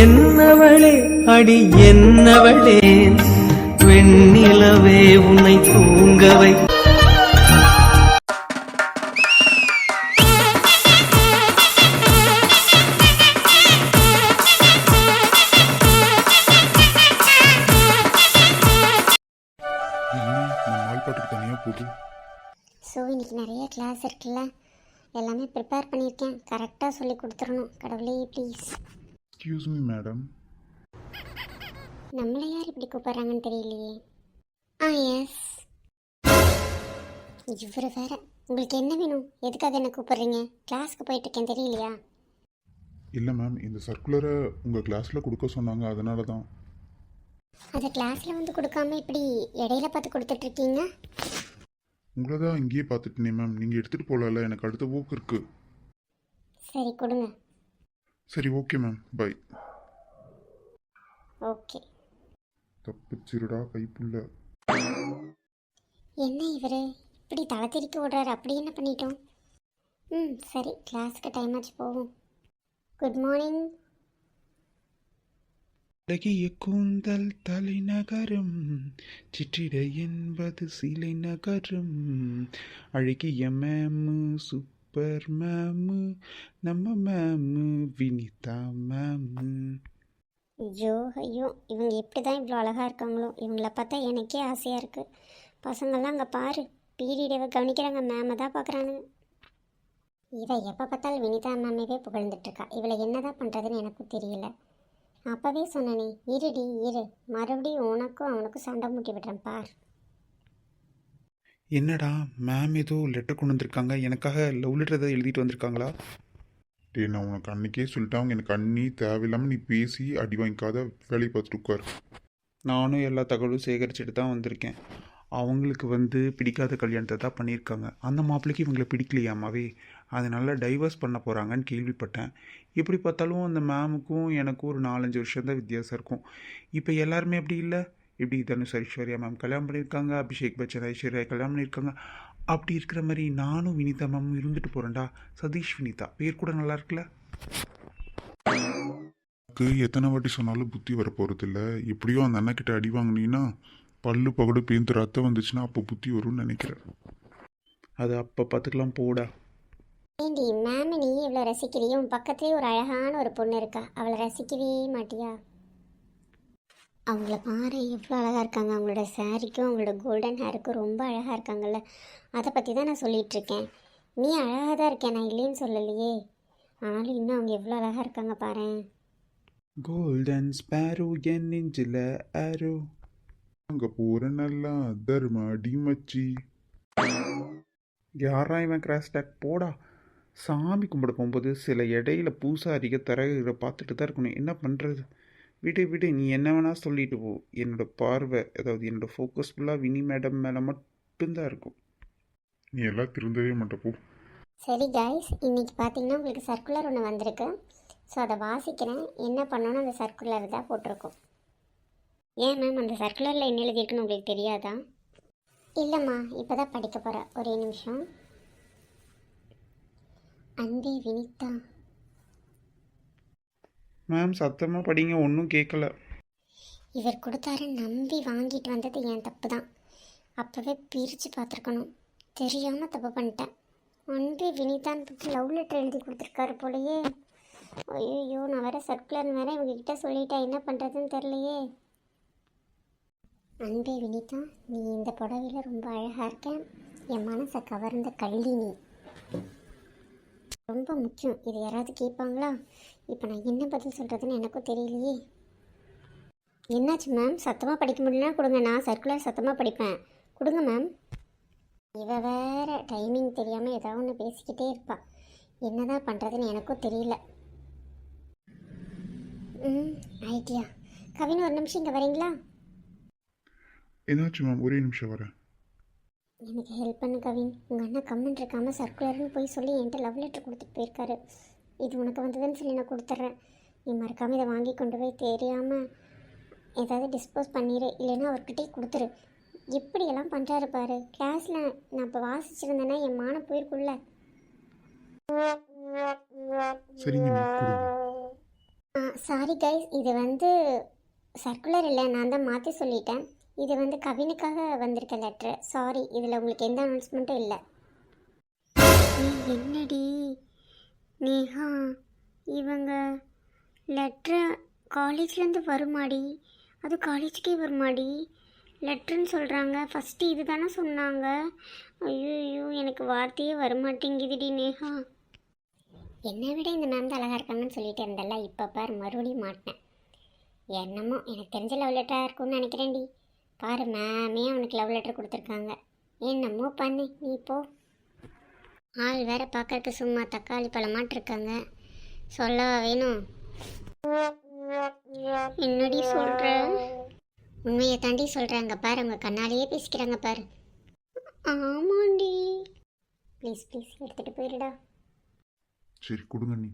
என்னவளே அடி என்னவளே வெண்ணிலவே உன்னை தூங்கவை. ஸோ இன்னைக்கு நிறைய கிளாஸ் இருக்குல்ல? எல்லாமே ப்ரிப்பேர் பண்ணியிருக்கேன். கரெக்டாக சொல்லி கொடுத்துடணும். கடவுளே ப்ளீஸ் எக்ஸ்கியூஸ் மீ மேடம் நம்மளை யார் இப்படி கூப்பிட்றாங்கன்னு தெரியலையே. ஆ எஸ் இவர் வேற. உங்களுக்கு என்ன வேணும்? எதுக்காக என்ன கூப்பிடுறீங்க? கிளாஸ்க்கு போயிட்டு இருக்கேன் தெரியலையா? இல்லை மேம் இந்த சர்க்குலரை உங்கள் கிளாஸில் கொடுக்க சொன்னாங்க. அதனால தான். அதை கிளாஸில் வந்து கொடுக்காம இப்படி இடையில பார்த்து கொடுத்துட்ருக்கீங்க? உங்களை தான் இங்கேயே பார்த்துட்டேனே மேம் நீங்கள் எடுத்துகிட்டு போகல எனக்கு அடுத்த ஒர்க் இருக்குது சரி கொடுங்க. சரி ஓகே மேம் பை ஓகே தப்பிச்சிருடா கைப்புள்ள. என்ன இவர்? இப்படி தலை திருக்கி விடுறாரு அப்படி என்ன பண்ணிட்டோம்? ம் சரி கிளாஸ்க்கு டைம் ஆச்சு போவோம். குட் மார்னிங் அழகிய கூந்தல் தலைநகரம் சிற்றிட என்பது சிலை நகரம். அழகிய மேமு சூப்பர் மேமு நம்ம மேமு வினிதா மேமு. ஐயோ ஐயோ இவங்க எப்படி தான் இவ்வளோ அழகாக இருக்காங்களோ இவங்கள பார்த்தா எனக்கே ஆசையாக இருக்குது பசங்கள்லாம் அங்கே பாரு பீரியடவை கவனிக்கிறாங்க மேமை தான் பார்க்குறானுங்க இதை எப்போ பார்த்தாலும் வினிதா மேமவே புகழ்ந்துட்டுருக்கா இவளை என்னதான் பண்ணுறதுன்னு எனக்கும் தெரியல. அப்போவே சொன்னனே இருடி இரு. மறுபடியும் உனக்கும் அவனுக்கும் சண்டை மூட்டி விடுறேன் பார். என்னடா மேம் ஏதோ லெட்டர் கொண்டு வந்திருக்காங்க. எனக்காக லவ் லெட்டர் ஏதாவது எழுதிட்டு வந்திருக்காங்களா? டேய் நான் உனக்கு அன்னைக்கே சொல்லிட்டேன். அவங்க எனக்கு அண்ணி தேவையில்லாமல் நீ பேசி அடி வாங்கிக்காத வேலையை பார்த்துட்டு உட்கார். நானும் எல்லா தகவலும் சேகரிச்சுட்டு தான் வந்திருக்கேன். அவங்களுக்கு வந்து பிடிக்காத கல்யாணத்தை தான் பண்ணியிருக்காங்க. அந்த மாப்பிள்ளைக்கு இவங்களை பிடிக்கலையாமாவே? அதனால டைவர்ஸ் பண்ண போகிறாங்கன்னு கேள்விப்பட்டேன். எப்படி பார்த்தாலும் அந்த மேமுக்கும் எனக்கும் ஒரு நாலஞ்சு வருஷம் தான் வித்தியாசம் இருக்கும். இப்போ எல்லாருமே அப்படி இல்லை? இப்படி தனுஷ் ஐஸ்வர்யா மேம் கல்யாணம் பண்ணியிருக்காங்க அபிஷேக் பச்சன் ஐஸ்வர்யா கல்யாணம் பண்ணியிருக்காங்க. அப்படி இருக்கிற மாதிரி நானும் வினிதா மேமும் இருந்துட்டு போகிறேன்டா சதீஷ் வினிதா பேர் கூட நல்லா இருக்குல்ல? எத்தனை வாட்டி சொன்னாலும் புத்தி வர இல்லை எப்படியோ அந்த அண்ணக்கிட்ட அடி வாங்கினீங்கன்னா பல்லு பகடு பேந்து ரத்தம் வந்துச்சுன்னா அப்போ புத்தி வரும்னு நினைக்கிறேன். அது அப்போ பார்த்துக்கலாம் போடா. ஏண்டி மேம் நீ இவ்வளோ ரசிக்கிறியோ? உன் பக்கத்துலேயே ஒரு அழகான ஒரு பொண்ணு இருக்கா. அவளை ரசிக்கவே மாட்டியா? அவங்கள பாரு எவ்வளோ அழகாக இருக்காங்க. அவங்களோட சாரிக்கும் அவங்களோட கோல்டன் ஹேருக்கும் ரொம்ப அழகாக இருக்காங்கல்ல. அதை பற்றி தான் நான் சொல்லிட்டு இருக்கேன். நீ அழகாக தான் இருக்கேன் நான் இல்லைன்னு சொல்லலையே. ஆனாலும் இன்னும் அவங்க எவ்வளோ அழகாக இருக்காங்க பாரேன். கோல்டன் ஸ்பேரோ என் நெஞ்சில் ஆரோ அங்கே போகிற நல்லா தர்மா டிமச்சி யாரா இவன் கிராஸ் டேக் போடா. சாமி கும்பிட போகும்போது சில இடையில பூசாரிக தரகரை பார்த்துட்டு தான் இருக்கணும். என்ன பண்ணுறது விடு விடு. நீ என்ன வேணால் சொல்லிட்டு போ. என்னோட பார்வை அதாவது என்னோடய ஃபோக்கஸ் ஃபுல்லாக வினி மேடம் மேலே மட்டும்தான் இருக்கும். நீ எல்லாம் திருந்தவே மாட்ட போ. சரி கைஸ் இன்னைக்கு பார்த்தீங்கன்னா உங்களுக்கு சர்க்குலர் ஒன்று வந்திருக்கு. ஸோ அதை வாசிக்கிறேன். என்ன பண்ணணும்னு அந்த சர்க்குலர் தான் போட்டிருக்கோம். ஏன் மேம் அந்த சர்க்குலரில் என்ன எழுதியிருக்குன்னு உங்களுக்கு தெரியாதா? இல்லைம்மா இப்போ தான் படிக்க போகிறேன் ஒரே நிமிஷம். அன்பே வினிதா. மேம் சத்தமாக படிங்க. ஒன்றும் கேட்கல இவர் கொடுத்தாரு நம்பி வாங்கிட்டு வந்தது என் தப்பு தான் அப்போவே பிரித்து பார்த்துருக்கணும். தெரியாமல் தப்பு பண்ணிட்டேன். அன்பே வினிதான்னு பற்றி லவ் லெட்டர் எழுதி கொடுத்துருக்காரு போலயே. ஐயோ நான் வேற சர்க்குலர் வேற இவங்ககிட்ட சொல்லிட்டேன். என்ன பண்ணுறதுன்னு தெரியலையே. அன்பே வினிதா நீ இந்த புடவையில் ரொம்ப அழகாக இருக்க. என் மனசை கவர்ந்த கள்ளி நீ. ரொம்ப முக்கியம். இது யாராவது கேட்பாங்களா? இப்போ நான் என்ன பதில் சொல்கிறதுன்னு எனக்கும் தெரியலையே. என்னாச்சு மேம் சத்தமாக படிக்க முடியலனா கொடுங்க. நான் சர்க்குலர் சத்தமாக படிப்பேன். கொடுங்க மேம் இவ வேற டைமிங் தெரியாமல் ஏதாவது ஒன்று பேசிக்கிட்டே இருப்பாள் என்னதான் பண்ணுறதுன்னு எனக்கும் தெரியல. ம் ஐடியா கவின் ஒரு நிமிஷம் இங்கே வரீங்களா? என்னாச்சு மேம் ஒரே நிமிஷம் வரேன். எனக்கு ஹெல்ப் பண்ணு கவின். உங்கள் அண்ணா கம்மன் இருக்காம சர்க்குலர்னு போய் சொல்லி என்கிட்ட லவ் லெட்டர் கொடுத்துட்டு போயிருக்காரு. இது உனக்கு வந்ததுன்னு சொல்லி நான் கொடுத்துட்றேன். நீ மறக்காமல் இதை வாங்கி கொண்டு போய் தெரியாமல் ஏதாவது டிஸ்போஸ் பண்ணிடு இல்லைன்னா அவர்கிட்டே கொடுத்துரு. எப்படியெல்லாம் பண்ணுறாரு பாரு. கிளாஸில் நான் இப்போ வாசிச்சிருந்தேன்னா என் மானம் போயிருக்குள்ள சரிங்க சாரி கைஸ் இது வந்து சர்க்குலர் இல்லை. நான் தான் மாற்றி சொல்லிட்டேன். இது வந்து கவினுக்காக வந்திருக்க லெட்ரு சாரி இதில் உங்களுக்கு எந்த அனௌன்ஸ்மெண்ட்டும் இல்லை. என்னடி? நேஹா இவங்க லெட்ரு காலேஜ்லேருந்து வருமாடி? அது காலேஜுக்கே வருமாடி? லெட்ருன்னு சொல்கிறாங்க ஃபஸ்ட்டு இது தானே சொன்னாங்க. ஐயோ எனக்கு வார்த்தையே வரமாட்டேங்குதுடி நேஹா. என்னை விட இந்த மேம் தான் அழகாக இருக்காங்கன்னு சொல்லிட்டு இருந்தல்ல இப்போ பாரு மறுபடியும் மாட்டினேன். என்னமோ எனக்கு தெரிஞ்ச லவ் லெட்டராக இருக்கும்னு நினைக்கிறேன்டி. பாரு மேமே அவனுக்கு லவ் லெட்டர் கொடுத்துருக்காங்க. என்னமோ பண்ணு நீ போ. ஆள் வேற பார்க்கறதுக்கு சும்மா தக்காளி பழமாட்டு இருக்காங்க சொல்லவா வேணும். என்னடி சொல்ற? உண்மையை தாண்டி சொல்கிறாங்க பாரு உங்கள் கண்ணாலேயே பேசிக்கிறாங்க பாரு. ஆமாண்டி. ப்ளீஸ் ப்ளீஸ் எடுத்துகிட்டு போயிடுடா. சரி கொடுங்க நீ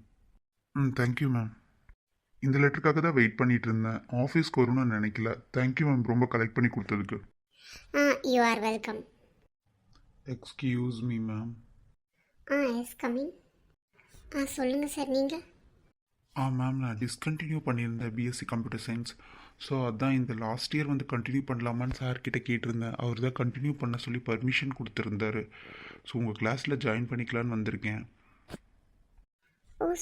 ம் தேங்க்யூ மேம் இந்த லெட்டருக்காக தான் வெயிட் பண்ணிட்டு இருந்தேன் ஆஃபீஸ்க்கு வரும்னு நினைக்கல. தேங்க்யூ மேம் ரொம்ப கலெக்ட் பண்ணி கொடுத்ததுக்கு. ஆ you are welcome excuse me ma'am ah yes coming ah சொல்லுங்கள் சார் நீங்கள் ஆ மேம் நான் டிஸ்கண்டினியூ பண்ணியிருந்தேன் பிஎஸ்சி கம்ப்யூட்டர் சயின்ஸ் ஸோ அதான் இந்த லாஸ்ட் இயர் வந்து கண்டினியூ பண்ணலாமான்னு சார் கிட்ட கேட்டிருந்தேன். அவர் தான் கண்டினியூ பண்ண சொல்லி பர்மிஷன் கொடுத்துருந்தாரு. ஸோ உங்கள் கிளாஸில் ஜாயின் பண்ணிக்கலான்னு வந்திருக்கேன்.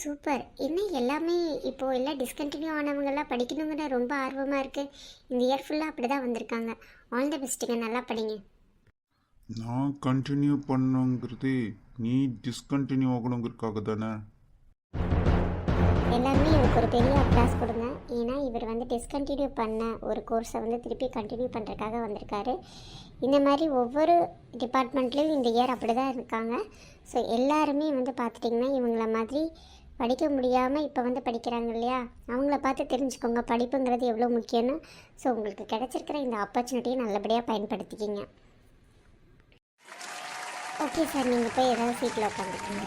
சூப்பர் என்ன எல்லாமே இப்போது எல்லாம் டிஸ்கண்டினியூ ஆனவங்கெல்லாம் படிக்கணுங்கிற ரொம்ப ஆர்வமாக இருக்குது இந்த இயர் ஃபுல்லாக அப்படி தான் வந்திருக்காங்க. ஆல் த பெஸ்ட்டுங்க நல்லா படிங்க. நான் கண்டினியூ பண்ணுங்கிறது நீ டிஸ்கண்டினியூ ஆகணுங்கிறதுக்காக தானே? எல்லாருமே இவருக்கு ஒரு பெரிய அப்ளாஸ் கொடுங்க. ஏன்னா இவர் வந்து டிஸ்கண்டினியூ பண்ண ஒரு கோர்ஸை வந்து திருப்பி கண்டினியூ பண்ணுறதுக்காக வந்திருக்காரு. இந்த மாதிரி ஒவ்வொரு டிபார்ட்மெண்ட்லேயும் இந்த இயர் அப்படி தான் இருக்காங்க. ஸோ எல்லாருமே வந்து பார்த்துட்டிங்கன்னா இவங்கள மாதிரி படிக்க முடியாமல் இப்போ வந்து படிக்கிறாங்க இல்லையா? அவங்கள பார்த்து தெரிஞ்சுக்கோங்க. படிப்புங்கிறது எவ்வளோ முக்கியம்னு. ஸோ உங்களுக்கு கிடைச்சிருக்கிற இந்த ஆப்பர்ச்சுனிட்டியை நல்லபடியாக பயன்படுத்திக்கிங்க. ஓகே சார் நீங்கள் போய் ஏதாவது சீட்டில் உட்காந்துக்கோங்க.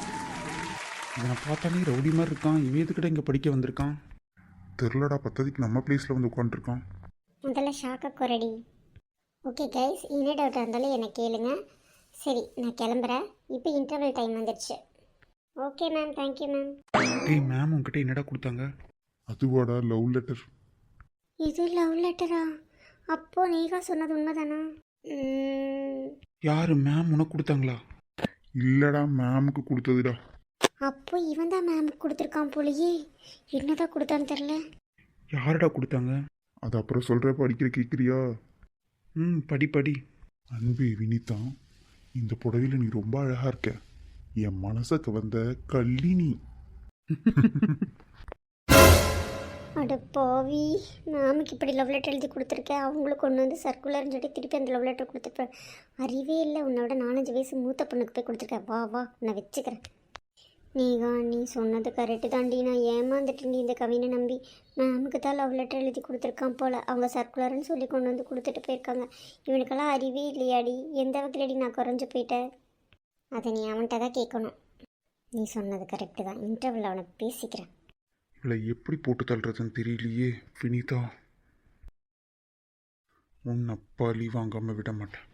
இவனை பார்த்தாலே ரவுடி மாதிரி இருக்கான். இவன் எதுக்கிட்ட இங்கே படிக்க வந்திருக்கான்? தெரிலடா பத்ததிக்கு நம்ம பிளேஸில் வந்து உட்காந்துருக்கான். முதல்ல ஷாக்க குரடி ஓகே கைஸ் என்ன டவுட் இருந்தாலும் என்னை கேளுங்க. சரி நான் கிளம்புறேன். இப்போ இன்டர்வல் டைம் வந்துடுச்சு okay ma'am thank you ma'am டேய் மேம் உங்ககிட்ட என்னடா கொடுத்தாங்க? அதுவாடா லவ் லெட்டர் இது லவ் லெட்டரா அப்போ நீகா சொன்னது உண்மைதானா? ம், யார் மேம் உனக்கு கொடுத்தாங்களா? இல்லடா மேமுக்கு கொடுத்ததுடா. அப்போ இவன் தான் மேமுக்கு கொடுத்துருக்கான் போலயே. என்னதான் கொடுத்தான்னு தெரில யாருடா கொடுத்தாங்க? அது அப்புறம் சொல்கிற படிக்கிற கேட்குறியா ம் படி படி. அன்பே வினிதா இந்த புடவையில் நீ ரொம்ப அழகா இருக்க. என் மனசுக்கு வந்த கல்லினி அட பாவி மேமுக்கு இப்படி லவ் லெட்டர் எழுதி கொடுத்துருக்கேன் அவங்களுக்கு கொண்டு வந்து சர்க்குலர்னு சொல்லி திருப்பி அந்த லவ் லெட்டர் கொடுத்துருப்பேன் அறிவே இல்லை உன்னோட நாலஞ்சு வயசு மூத்த பொண்ணுக்கு போய் கொடுத்துருக்கேன் வா வா நான் வச்சுக்கிறேன். நீகா நீ சொன்னது கரெக்டு தாண்டி நான் ஏமாந்துட்டேன்டி இந்த கவினை நம்பி. மேமுக்கு தான் லவ் லெட்டர் எழுதி கொடுத்துருக்கான் போல். அவங்க சர்க்குலர்னு சொல்லி கொண்டு வந்து கொடுத்துட்டு போயிருக்காங்க. இவனுக்கெல்லாம் அறிவே இல்லையாடி. எந்த வகையிலடி நான் குறைஞ்சு போயிட்டேன்? அதை நீ அவன்கிட்ட தான் கேட்கணும். நீ சொன்னது கரெக்டு தான். இன்டர்வியூவில் அவனை பேசிக்கிறேன். இவளை எப்படி போட்டு தள்ளுறதுன்னு தெரியலையே வினிதா. உன்னைப்பா லீவ் வாங்காமல் விட மாட்டேன்.